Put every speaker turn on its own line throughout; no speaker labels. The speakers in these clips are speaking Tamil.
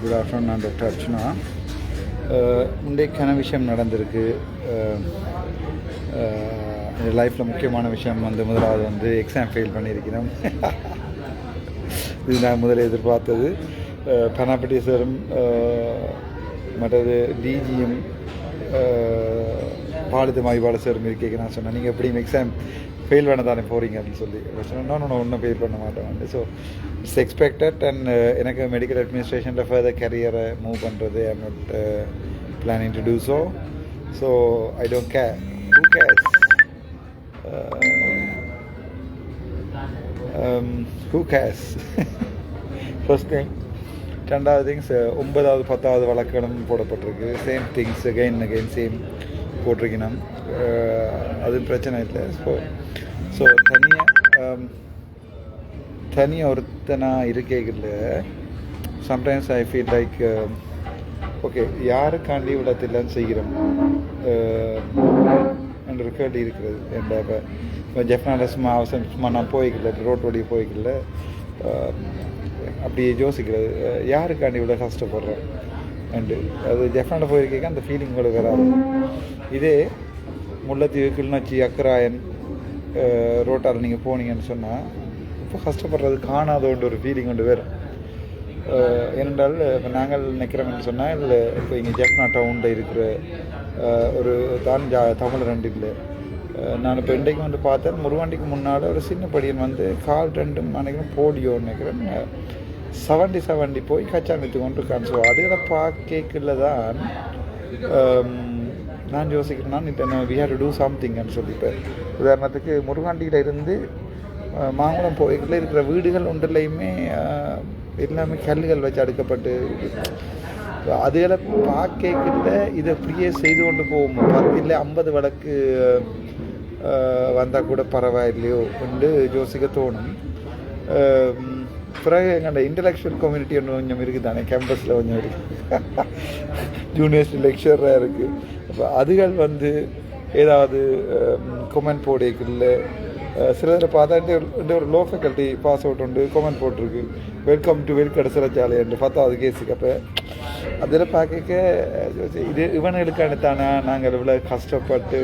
குட் ஆஃப்டர்நூன் நான் டாக்டர் அர்ச்சனா முந்தைக்கான விஷயம் நடந்திருக்கு. Uh, uh, லைஃப்பில் முக்கியமான விஷயம் வந்து முதலாவது வந்து எக்ஸாம் ஃபெயில் பண்ணியிருக்கிறோம். இது நான் முதல்ல எதிர்பார்த்தது. Uh, பணபட்டீஸ்வரம் மற்றது டிஜியும் மற்றது டிஜியும் பாலித மாய்பாடு சாரும் நான் சொன்னேன் நீங்கள் எப்படி எக்ஸாம் ஃபெயில் பண்ண தானே போகிறீங்க அப்படின்னு சொல்லி. சொன்னோம் நான் ஒன்றும் ஃபெயில் பண்ண மாட்டேன். வந்து ஸோ இட்ஸ் எக்ஸ்பெக்டட் அண்ட் எனக்கு மெடிக்கல் அட்மினிஸ்ட்ரேஷனில் ஃபர்தர் கரியரை மூவ் பண்ணுறது I'm not planning to do so so I don't care who cares who cares first thing ரெண்டாவது திங்ஸ் ஒன்பதாவது பத்தாவது வழக்குகளும் போடப்பட்டிருக்கு. Same things again again same போட்டிருக்கணும். அது பிரச்சனை இல்லை. ஸோ ஸோ தனியாக um, தனியாக ஒருத்தனாக இருக்கையில் sometimes I feel like okay um, யாருக்காண்டி விடத்தில்லன்னு செய்கிறோம்? என்ற கேள்வி இருக்கிறது. என்ற இப்போ இப்போ ஜெஃப்னால சும்மா அவசரம் சும்மா நான் போய்க்கல ரோட் வழியே போய்க்கல. அப்படி யோசிக்கிறது. யாருக்காண்டி இவ்வளோ கஷ்டப்படுறேன் அண்டு அது ஜெஃப்னால போயிருக்கேங்க அந்த ஃபீலிங் உங்களுக்கு வராது இதே முல்லைத்தீவு கிளிநொச்சி அக்கராயன் ரோட்டால் நீங்கள் போனீங்கன்னு சொன்னால் இப்போ கஷ்டப்படுறது காணாதோன்ற ஒரு ஃபீலிங் கொண்டு வரும் ஏனென்றால் இப்போ நாங்கள் நிற்கிறோம்னு சொன்னால் இல்லை இப்போ இங்கே ஜெஃப்னா டவுனில் இருக்கிற ஒரு தான் ஜா தமிழ் ரெண்டு இல்லை. நான் இப்போ இன்றைக்கு வந்து பார்த்தேன் முருவாண்டிக்கு முன்னால் ஒரு சின்ன படியன் வந்து கால் ரெண்டும் நினைக்கிறேன் போடியோன்னு நினைக்கிறேன் செவன்டி செவன்டி போய் கச்சாங்கத்து கொண்டு இருக்கான் ஸோ அதில் பார்க்கல தான் நான் யோசிக்கிறேன் நான் வி ஹேவ் டு டூ சம்திங்னு சொல்லிப்பேன் உதாரணத்துக்கு முருகாண்டியில் இருந்து மாங்குளம் போய்க்குள்ள இருக்கிற வீடுகள் ஒன்றிலையுமே எல்லாமே கல்லுகள் வச்சு அடுக்கப்பட்டு அதுகளை பார்க்கல இதை அப்படியே செய்து கொண்டு போவோம் பத்து இல்லை ஐம்பது வழக்கு வந்தால் கூட பரவாயில்லையோ என்று யோசிக்க தோணும். பிறகு எங்களோட இன்டலெக்சுவல் கம்யூனிட்டி ஒன்று கொஞ்சம் இருக்குது தானே கேம்பஸில் கொஞ்சம் இருக்குது ஜூனியர்ஸ் லெக்சராக இருக்குது அப்போ அதுகள் வந்து ஏதாவது கொமெண்ட் போடைக்குள்ள சிலதில் பார்த்தா இந்த ஒரு லோ ஃபேக்கல்ட்டி பாஸ் அவுட் உண்டு கொமெண்ட் போட்டிருக்கு. வெல்கம் டு வெல்கட சிறைச்சாலை என்று பத்தாவது கேஸுக்கு அப்போ அதில் பார்க்க இது இவனுங்களுக்கான தானே நாங்கள் இவ்வளோ கஷ்டப்பட்டு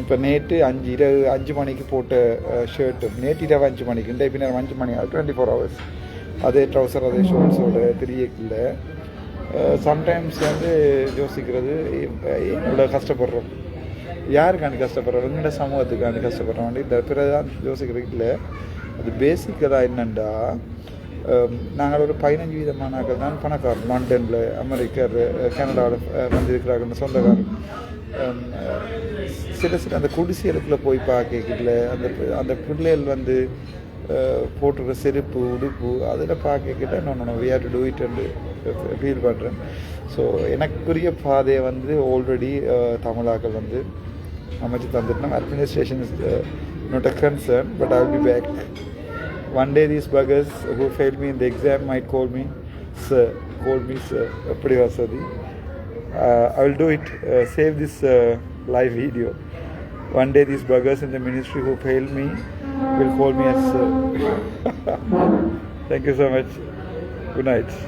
இப்போ நேற்று அஞ்சு இரவு அஞ்சு மணிக்கு போட்ட ஷர்ட்டு நேற்று இரவு அஞ்சு மணிக்கு இன்றைய பின்னர் அஞ்சு மணி டுவெண்ட்டி ஃபோர் ஹவர்ஸ் அதே ட்ரௌசர் அதே ஷோர்ட்ஸோட தெரியல சம்டைம்ஸ் வந்து யோசிக்கிறது இவ்வளோ கஷ்டப்படுறோம். யாருக்காண்டி கஷ்டப்படுறோம்? எங்கட சமூகத்துக்காண்டி கஷ்டப்படுறோம். இந்த பிறதான் யோசிக்கிறது இல்லை. அது பேசிக்கதாக என்னென்னா Um, நாங்கள் ஒரு பதினஞ்சு விதமானாக்கள் தான் பணக்காரர் லண்டனில் அமெரிக்கர் கனடாவில் வந்திருக்கிறார்கள் சொந்தக்காரர் um, uh, சில சில அந்த குடிசைகளுக்குள்ளே போய் பார்க்கல அந்த அந்த பிள்ளைகள் வந்து uh, போட்டிருக்க செருப்பு உடுப்பு அதில் பார்க்கக்கிட்ட நான் we have to do uh, it and feel பண்ணுறேன் ஸோ எனக்குரிய பாதையை வந்து ஆல்ரெடி தமிழாக்கள் வந்து அமைச்சு தந்துட்டோம் administration is not a concern but I will be back one day these buggers who failed me in the exam might call me sir, call me sir, Uh, I will do it, uh, save this uh, live video. One day these buggers in the ministry who failed me will call me as sir. Thank you so much. Good night.